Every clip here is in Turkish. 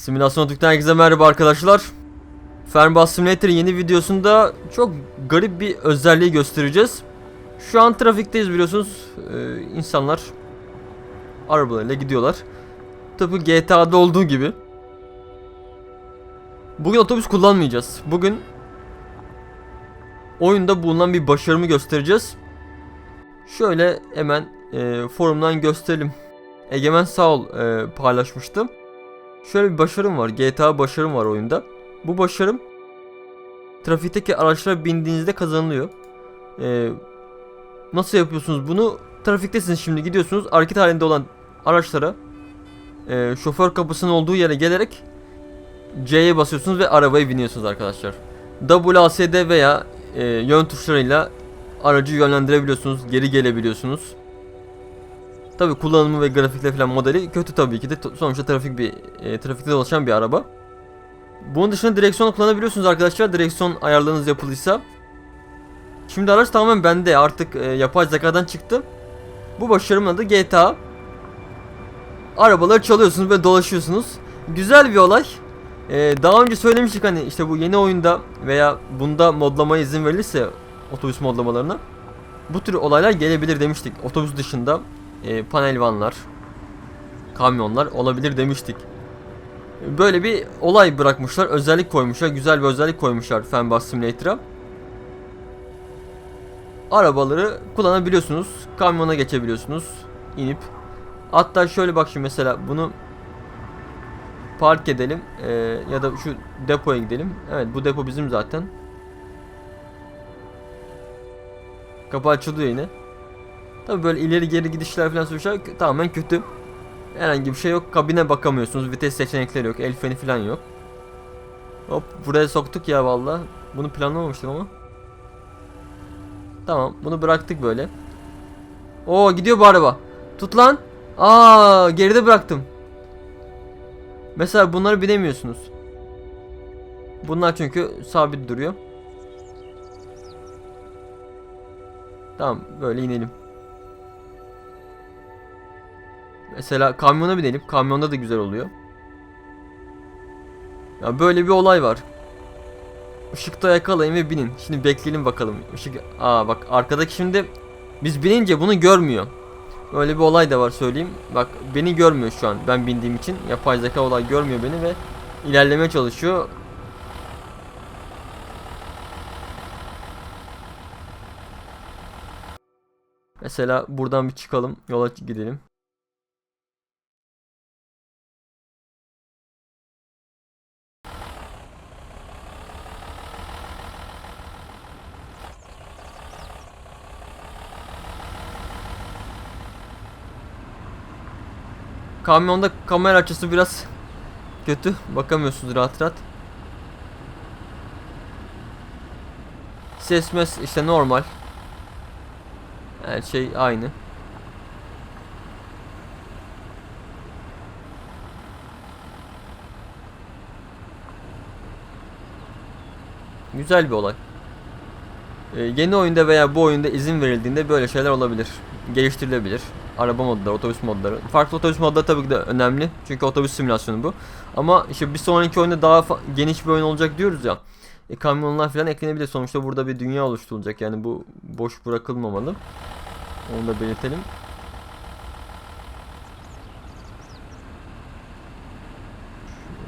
Simülasyon Türk'ten herkese merhaba arkadaşlar. Fernbus Simulator'ın yeni videosunda çok garip bir özelliği göstereceğiz. Şu an trafikteyiz biliyorsunuz. Ee, insanlar arabalarıyla gidiyorlar. Tıpkı GTA'da olduğu gibi. Bugün otobüs kullanmayacağız. Bugün oyunda bulunan bir başarımı göstereceğiz. Şöyle hemen e, forumdan gösterelim. Egemen sağ ol e, paylaşmıştım. Şöyle bir başarım var. GTA başarım var oyunda. Bu başarım trafikteki araçlara bindiğinizde kazanılıyor. Ee, nasıl yapıyorsunuz bunu? Trafiktesiniz şimdi gidiyorsunuz. Hareket halinde olan araçlara e, şoför kapısının olduğu yere gelerek C'ye basıyorsunuz ve arabaya biniyorsunuz arkadaşlar. WASD veya e, yön tuşlarıyla aracı yönlendirebiliyorsunuz, geri gelebiliyorsunuz. Tabi kullanımı ve grafikle falan modeli kötü tabii ki de sonuçta trafik bir e, trafikte dolaşan bir araba. Bunun dışında direksiyon kullanabiliyorsunuz arkadaşlar. Direksiyon ayarlarınız yapılıysa. Şimdi araç tamamen bende. Artık e, yapay zekadan çıktı. Bu başarımın adı GTA. Arabaları çalıyorsunuz ve dolaşıyorsunuz. Güzel bir olay. E, daha önce söylemiştik hani işte bu yeni oyunda veya bunda modlamaya izin verilirse otobüs modlamalarına bu tür olaylar gelebilir demiştik. Otobüs dışında e, panel vanlar, kamyonlar olabilir demiştik. Böyle bir olay bırakmışlar, özellik koymuşlar, güzel bir özellik koymuşlar Fanbus Simulator'a. Arabaları kullanabiliyorsunuz, kamyona geçebiliyorsunuz, inip. Hatta şöyle bak şimdi mesela bunu park edelim e, ya da şu depoya gidelim. Evet bu depo bizim zaten. Kapı açılıyor yine. Tabi böyle ileri geri gidişler falan sürüşler tamamen kötü. Herhangi bir şey yok. Kabine bakamıyorsunuz. Vites seçenekleri yok. El freni falan yok. Hop buraya soktuk ya valla. Bunu planlamamıştım ama. Tamam bunu bıraktık böyle. Oo gidiyor bu araba. Tut lan. Aa geride bıraktım. Mesela bunları binemiyorsunuz. Bunlar çünkü sabit duruyor. Tamam böyle inelim. Mesela kamyona binelim. Kamyonda da güzel oluyor. Ya böyle bir olay var. Işıkta yakalayın ve binin. Şimdi bekleyelim bakalım. Işık Aa bak arkadaki şimdi biz binince bunu görmüyor. Öyle bir olay da var söyleyeyim. Bak beni görmüyor şu an ben bindiğim için. Yapay zeka olay görmüyor beni ve ilerlemeye çalışıyor. Mesela buradan bir çıkalım. Yola gidelim. Kamyonda kamera açısı biraz kötü. Bakamıyorsunuz rahat rahat. Ses mes işte normal. Her şey aynı. Güzel bir olay. Ee, yeni oyunda veya bu oyunda izin verildiğinde böyle şeyler olabilir. Geliştirilebilir. Araba modları, otobüs modları. Farklı otobüs modları tabii ki de önemli. Çünkü otobüs simülasyonu bu. Ama işte bir sonraki oyunda daha geniş bir oyun olacak diyoruz ya. E, kamyonlar falan eklenebilir. Sonuçta burada bir dünya oluşturulacak. Yani bu boş bırakılmamalı. Onu da belirtelim.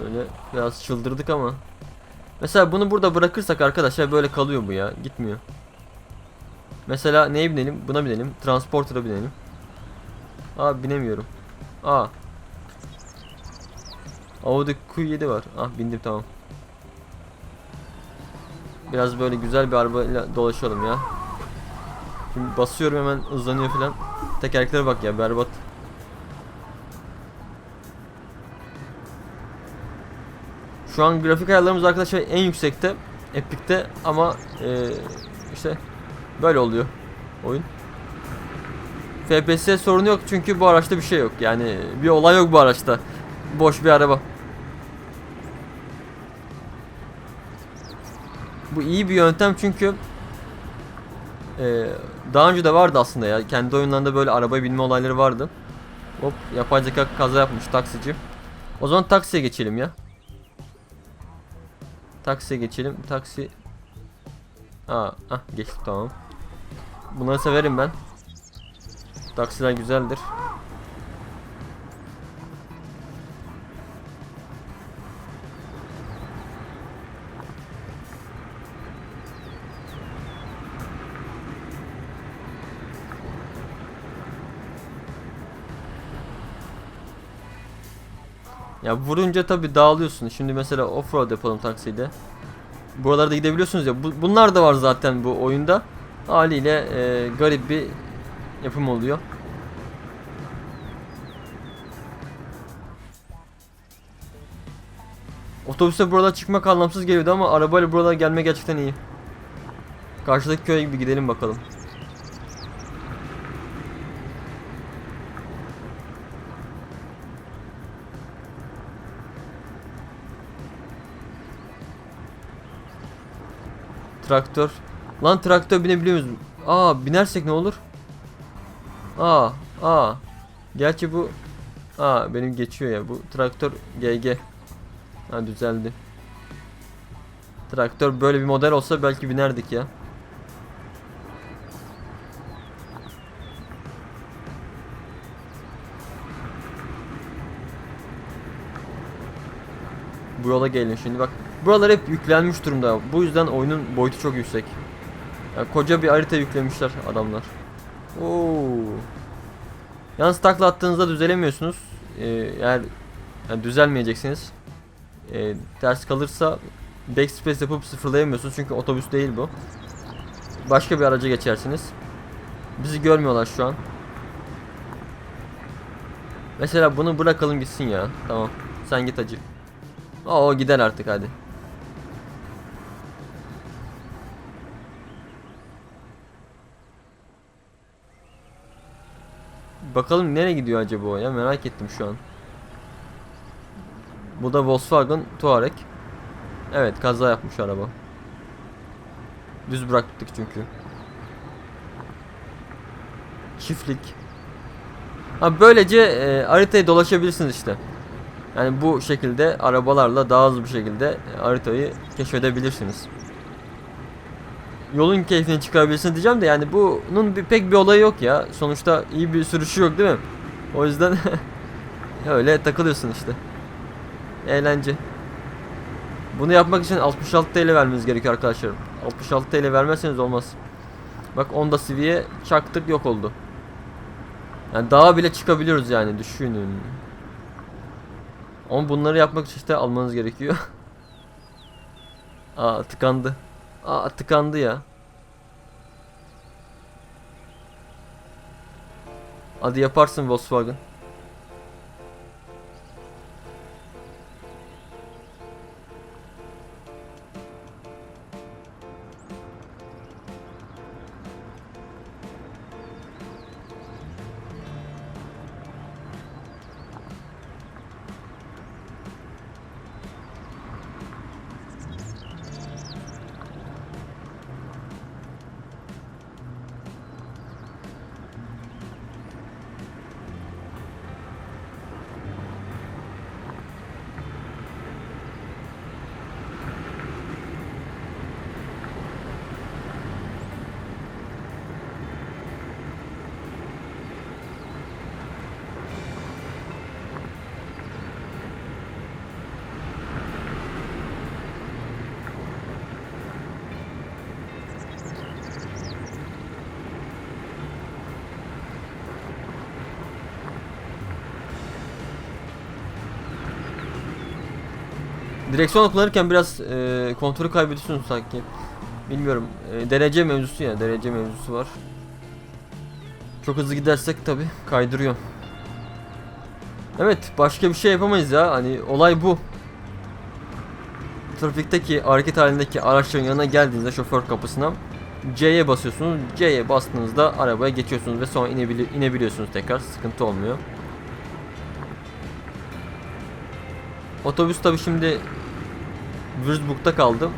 Böyle biraz çıldırdık ama. Mesela bunu burada bırakırsak arkadaşlar böyle kalıyor bu ya. Gitmiyor. Mesela neye binelim? Buna binelim. Transporter'a binelim. Aa binemiyorum. Aa. Audi Q7 var. Ah bindim tamam. Biraz böyle güzel bir arabayla dolaşalım ya. Şimdi basıyorum hemen hızlanıyor falan. Tekerleklere bak ya berbat. Şu an grafik ayarlarımız arkadaşlar en yüksekte. Epic'te ama eee, işte böyle oluyor oyun. FPS sorunu yok çünkü bu araçta bir şey yok. Yani bir olay yok bu araçta. Boş bir araba. Bu iyi bir yöntem çünkü eee, daha önce de vardı aslında ya. Kendi oyunlarında böyle arabaya binme olayları vardı. Hop yapay zeka kaza yapmış taksici. O zaman taksiye geçelim ya. Taksiye geçelim. Taksi. Aa, ah geçtik tamam. Bunları severim ben. Taksiler güzeldir. Ya vurunca tabi dağılıyorsun. Şimdi mesela offroad yapalım taksiyle. Buralarda gidebiliyorsunuz ya. Bu, bunlar da var zaten bu oyunda. Haliyle e, garip bir yapım oluyor. Otobüse buradan çıkmak anlamsız geliyordu ama arabayla buralara gelme gerçekten iyi. Karşıdaki köye gibi gidelim bakalım. Traktör. Lan traktör binebiliyor muyuz? Aa binersek ne olur? Aa aa. Gerçi bu Aa benim geçiyor ya. Bu traktör GG. Ha düzeldi. Traktör böyle bir model olsa belki binerdik ya. Bu yola gelin şimdi bak. Buralar hep yüklenmiş durumda. Bu yüzden oyunun boyutu çok yüksek. Ya koca bir harita yüklemişler adamlar. Oo. Yalnız takla attığınızda düzelemiyorsunuz. Ee, eğer yani düzelmeyeceksiniz. Ee, ters kalırsa backspace yapıp sıfırlayamıyorsunuz çünkü otobüs değil bu. Başka bir araca geçersiniz. Bizi görmüyorlar şu an. Mesela bunu bırakalım gitsin ya. Tamam. Sen git acı. Aa, o gider artık hadi. Bakalım nereye gidiyor acaba o ya merak ettim şu an. Bu da Volkswagen Touareg. Evet kaza yapmış araba. Düz bıraktık çünkü. Çiftlik. Ha böylece e, haritayı dolaşabilirsiniz işte. Yani bu şekilde arabalarla daha hızlı bir şekilde haritayı keşfedebilirsiniz. Yolun keyfini çıkarabilirsiniz diyeceğim de yani bunun bir, pek bir olayı yok ya. Sonuçta iyi bir sürüşü yok değil mi? O yüzden öyle takılıyorsun işte. Eğlence. Bunu yapmak için 66 TL vermeniz gerekiyor arkadaşlar. 66 TL vermezseniz olmaz. Bak onda Civi'ye çaktık yok oldu. Yani dağa bile çıkabiliyoruz yani düşünün. Ama bunları yapmak için işte almanız gerekiyor. Aa tıkandı. Aa tıkandı ya. Hadi yaparsın Volkswagen. Direksiyon kullanırken biraz e, kontrolü kaybediyorsunuz sanki. Bilmiyorum. E, derece mevzusu ya. Derece mevzusu var. Çok hızlı gidersek tabi kaydırıyor. Evet başka bir şey yapamayız ya. Hani olay bu. Trafikteki hareket halindeki araçların yanına geldiğinizde şoför kapısına C'ye basıyorsunuz. C'ye bastığınızda arabaya geçiyorsunuz ve sonra inebili inebiliyorsunuz tekrar. Sıkıntı olmuyor. Otobüs tabi şimdi Würzburg'da kaldım.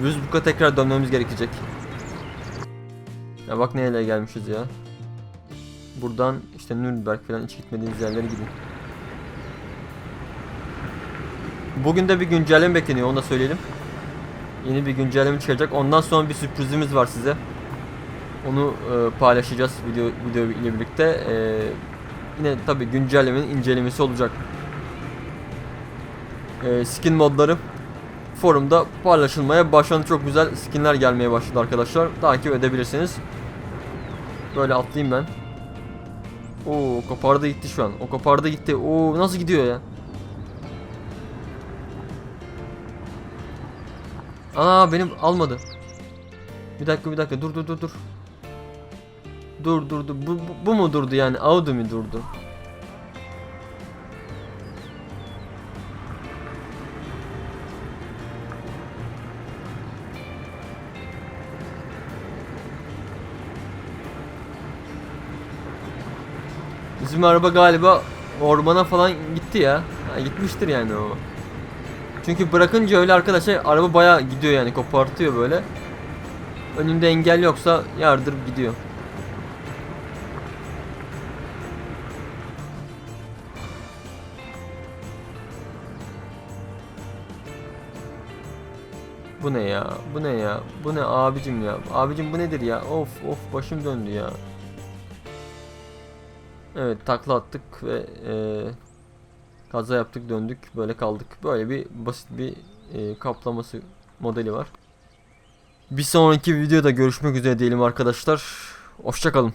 Würzburg'a tekrar dönmemiz gerekecek. Ya bak nereye gelmişiz ya. buradan işte Nürnberg falan hiç gitmediğiniz yerlere gidin. Bugün de bir güncelleme bekleniyor onu da söyleyelim. Yeni bir güncelleme çıkacak. Ondan sonra bir sürprizimiz var size. Onu e, paylaşacağız video video ile birlikte. E, yine tabi güncellemenin incelemesi olacak. E, skin modları forumda paylaşılmaya başlandı. Çok güzel skinler gelmeye başladı arkadaşlar. Takip edebilirsiniz. Böyle atlayayım ben. Oo kopardı gitti şu an. O kopardı gitti. Oo nasıl gidiyor ya? Ana benim almadı. Bir dakika bir dakika dur dur dur dur. Dur dur dur. Bu, bu, bu mu durdu yani? Audi mi durdu? Bizim araba galiba ormana falan gitti ya. Ha, gitmiştir yani o. Çünkü bırakınca öyle arkadaşlar araba bayağı gidiyor yani kopartıyor böyle. Önünde engel yoksa yardırıp gidiyor. Bu ne ya? Bu ne ya? Bu ne abicim ya? Abicim bu nedir ya? Of of başım döndü ya. Evet takla attık ve e, kaza yaptık döndük böyle kaldık. Böyle bir basit bir e, kaplaması modeli var. Bir sonraki videoda görüşmek üzere diyelim arkadaşlar. Hoşçakalın.